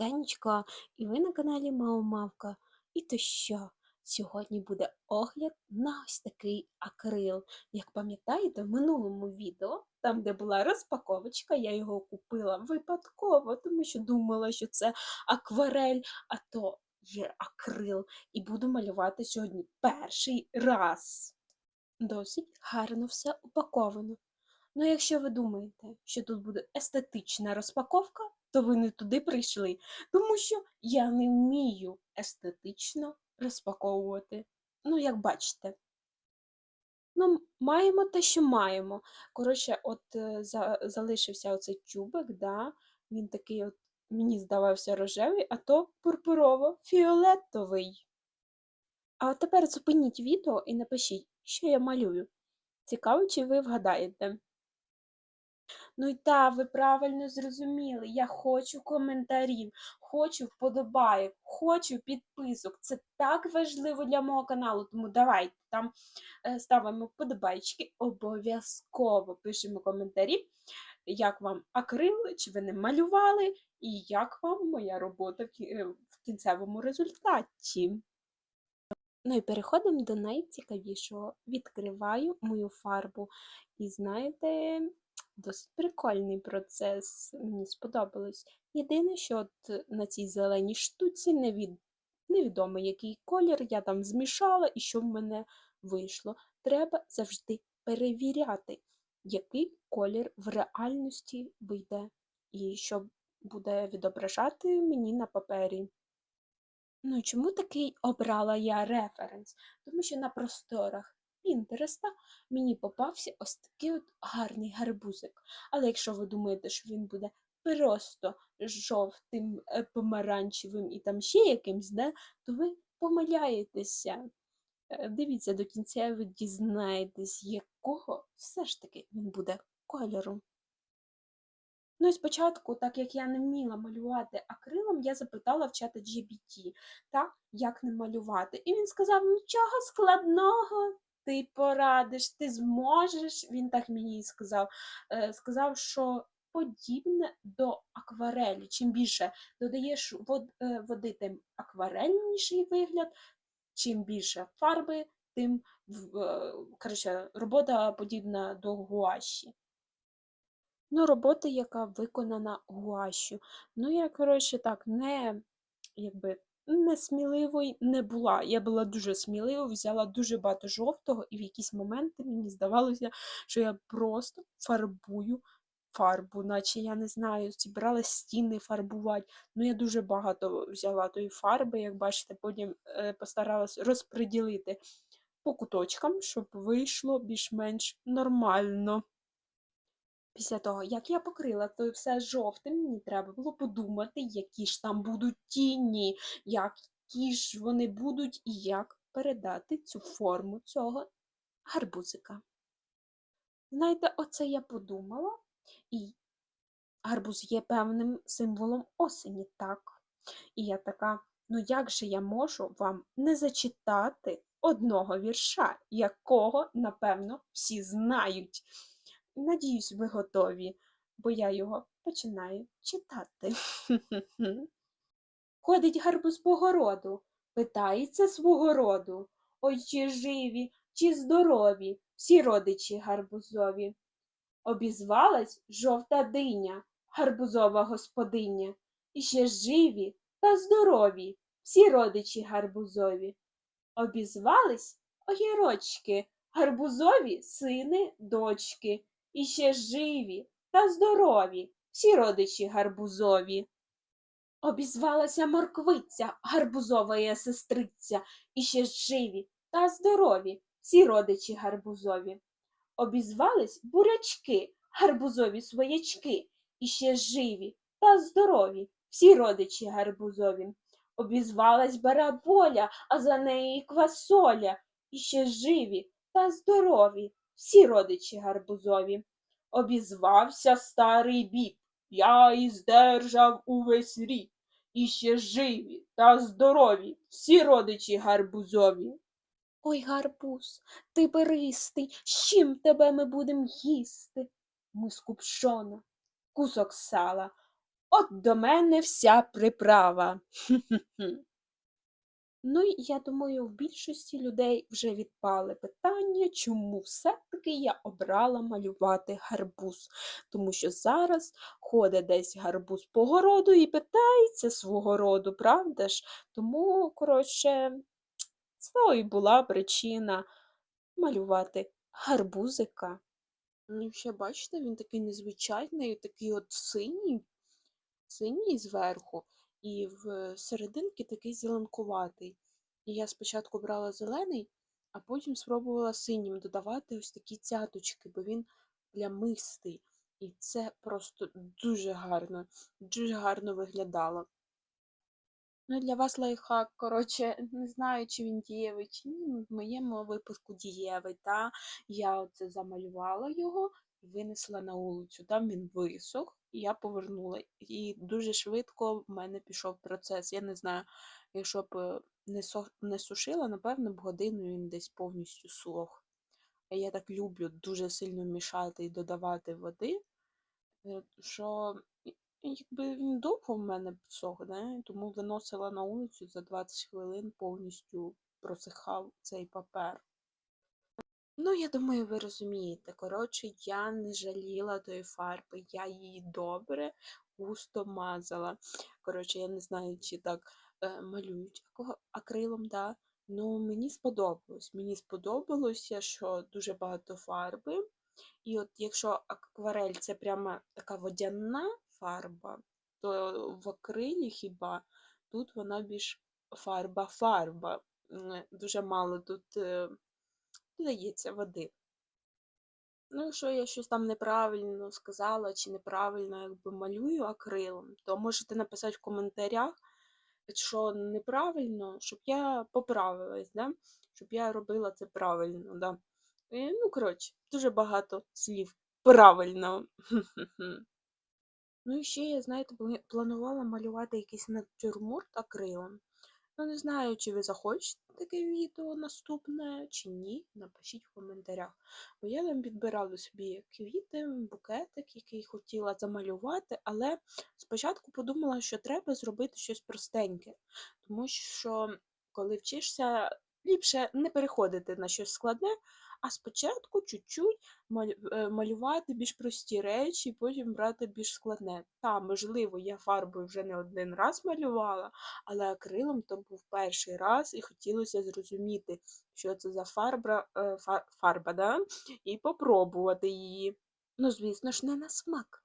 Вітанечко, і ви на каналі Мавка. І то що? Сьогодні буде огляд на ось такий акрил. Як пам'ятаєте, в минулому відео, там, де була розпаковочка, я його купила випадково, тому що думала, що це акварель, а то є акрил. І буду малювати сьогодні перший раз. Досить гарно все упаковано. Ну, якщо ви думаєте, що тут буде естетична розпаковка, то ви не туди прийшли, тому що я не вмію естетично розпаковувати. Ну, як бачите. Ну, маємо те, що маємо. Коротше, от е, за, залишився оцей тюбик, да? він такий от, мені здавався рожевий, а то пурпурово-фіолетовий. А тепер зупиніть відео і напишіть, що я малюю. Цікаво, чи ви вгадаєте. Ну і та, ви правильно зрозуміли. Я хочу коментарів, хочу вподобайок, хочу підписок. Це так важливо для мого каналу. Тому давайте там е, ставимо вподобайки, обов'язково пишемо коментарі, як вам акрил, чи ви не малювали, і як вам моя робота в е, в кінцевому результаті. Ну і переходимо до найцікавішого. Відкриваю мою фарбу. І знаєте, досить прикольний процес, мені сподобалось. Єдине, що от на цій зеленій штуці невід... невідомо, який колір я там змішала і що в мене вийшло. Треба завжди перевіряти, який колір в реальності вийде, і що буде відображати мені на папері. Ну, чому такий обрала я референс? Тому що на просторах Пінтереста мені попався ось такий от гарний гарбузик. Але якщо ви думаєте, що він буде просто жовтим, е, помаранчевим і там ще якимсь, да, то ви помиляєтеся. Е, Дивіться до кінця, ви дізнаєтесь, якого все ж таки він буде кольору. Ну і спочатку, так як я не вміла малювати акрилом, я запитала в чата GPT, та, як не малювати. І він сказав: нічого складного, ти порадиш, ти зможеш. Він так мені і сказав. Е, Сказав, що подібне до акварелі. Чим більше додаєш е, води, тим акварельніший вигляд, чим більше фарби, тим е, коротше, робота подібна до гуаші. Ну, робота, яка виконана гуашю. Ну, я, коротше, так, не, якби, не сміливою не була. Я була дуже смілива, взяла дуже багато жовтого, і в якісь моменти мені здавалося, що я просто фарбую фарбу, наче я не знаю, зібрала стіни фарбувати. Ну, я дуже багато взяла тої фарби, як бачите, потім е, постаралась розподілити по куточкам, щоб вийшло більш-менш нормально. Після того, як я покрила то все жовтим, мені треба було подумати, які ж там будуть тіні, які ж вони будуть і як передати цю форму цього гарбузика. Знаєте, оце я подумала, і гарбуз є певним символом осені, так? І я така, ну як же я можу вам не зачитати одного вірша, якого, напевно, всі знають. Надіюсь, ви готові, бо я його починаю читати. Ходить гарбуз по городу, питається свого роду. Ой, чи живі, чи здорові, всі родичі гарбузові. Обізвалась жовта диня, гарбузова господиня. І ще живі та здорові, всі родичі гарбузові. Обізвались огірочки, гарбузові сини, дочки. І ще живі та здорові, всі родичі гарбузові. Обізвалася морквиця, гарбузова сестриця, і ще живі та здорові, всі родичі гарбузові. Обізвались бурячки, гарбузові своячки, і ще живі та здорові, всі родичі гарбузові. Обізвалась бараболя, а за неї квасоля, і ще живі та здорові, всі родичі гарбузові. Обізвався старий біб, я і здержав увесь рік, і ще живі та здорові, всі родичі гарбузові. Ой, гарбуз, ти беристий, з чим тебе ми будем їсти? Миску пшона, кусок сала, От до мене вся приправа. Хм-хм-хм. Ну, і я думаю, в більшості людей вже відпали питання, чому все-таки я обрала малювати гарбуз. Тому що зараз ходить десь гарбуз по городу і питається свого роду, правда ж? Тому, коротше, це і була причина малювати гарбузика. Ну, ще бачите, він такий незвичайний, такий от синій, синій зверху, і в серединки такий зеленкуватий. І я спочатку брала зелений, а потім спробувала синім додавати ось такі цяточки, бо він плямистий. І це просто дуже гарно, дуже гарно виглядало. Ну, для вас лайфхак, коротше, не знаю, чи він дієвий, чи ні. В моєму випадку дієвий, та я оце замалювала його винесла на вулицю. Там він висох, і я повернула. І дуже швидко в мене пішов процес. Я не знаю, якщо б е, не, не сушила, напевно, б годину він десь повністю сох. А я так люблю дуже сильно мішати і додавати води, е, що якби він довго в мене сох, тому виносила на вулицю за 20 хвилин повністю просихав цей папер. Ну, я думаю, ви розумієте. Коротше, я не жаліла тої фарби, я її добре густо мазала. Коротше, я не знаю, чи так е, малюють акрилом, да. Ну, мені сподобалось. Мені сподобалося, що дуже багато фарби. І от якщо акварель це прямо така водяна фарба, то в акрилі хіба тут вона більш фарба-фарба. Дуже мало тут е, додається води. Ну, якщо я щось там неправильно сказала чи неправильно якби малюю акрилом, то можете написати в коментарях, що неправильно, щоб я поправилась, да? щоб я робила це правильно. Да? І, ну, коротше, дуже багато слів правильно. Ну і ще я, знаєте, планувала малювати якийсь натюрморт акрилом. Ну, не знаю, чи ви захочете таке відео наступне, чи ні. Напишіть в коментарях. Бо я там підбирала собі квіти, букетик, який хотіла замалювати, але спочатку подумала, що треба зробити щось простеньке. Тому що, коли вчишся, ліпше не переходити на щось складне, а спочатку чуть-чуть е, малювати більш прості речі, потім брати більш складне. Та, можливо, я фарбою вже не один раз малювала, але акрилом то був перший раз, і хотілося зрозуміти, що це за фарба, е, фарба, да? і попробувати її. Ну, звісно ж, не на смак.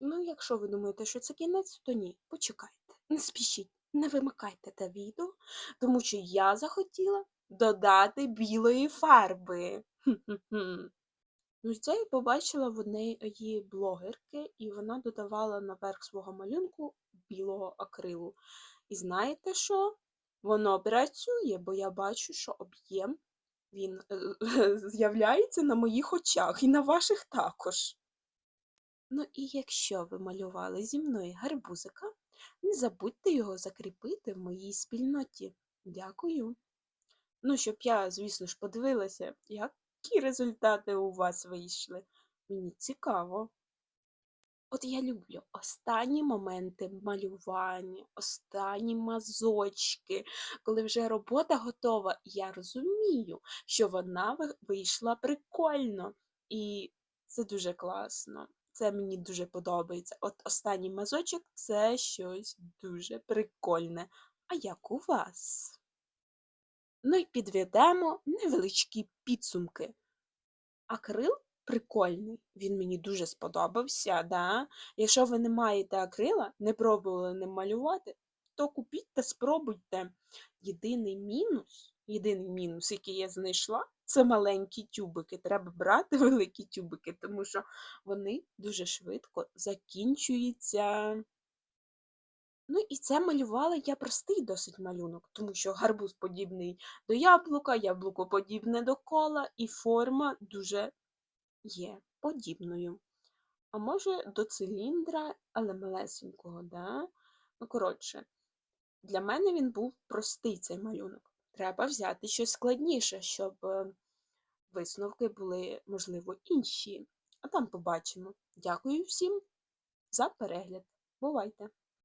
Ну, якщо ви думаєте, що це кінець, то ні, почекайте, не спішіть, не вимикайте те відео, тому що я захотіла додати білої фарби. Ну, це я побачила в однієї блогерки, і вона додавала наверх свого малюнку білого акрилу. І знаєте що? Воно працює, бо я бачу, що об'єм він е, з'являється на моїх очах і на ваших також. Ну і якщо ви малювали зі мною гарбузика, не забудьте його закріпити в моїй спільноті. Дякую. Ну, щоб я, звісно ж, подивилася, які результати у вас вийшли. Мені цікаво. От я люблю останні моменти малювання, останні мазочки, коли вже робота готова, я розумію, що вона вийшла прикольно. І це дуже класно. Це мені дуже подобається. От останній мазочок це щось дуже прикольне. А як у вас? Ну і підведемо невеличкі підсумки. Акрил прикольний, він мені дуже сподобався. Да? Якщо ви не маєте акрила, не пробували ним малювати, то купіть та спробуйте. Єдиний мінус, єдиний мінус, який я знайшла, це маленькі тюбики. Треба брати великі тюбики, тому що вони дуже швидко закінчуються. Ну і це малювала я простий досить малюнок, тому що гарбуз подібний до яблука, яблуко подібне до кола, і форма дуже є подібною. А може до циліндра, але малесенького, да? Ну, коротше, для мене він був простий цей малюнок. Треба взяти щось складніше, щоб е, висновки були, можливо, інші. А там побачимо. Дякую всім! за перегляд. Бувайте!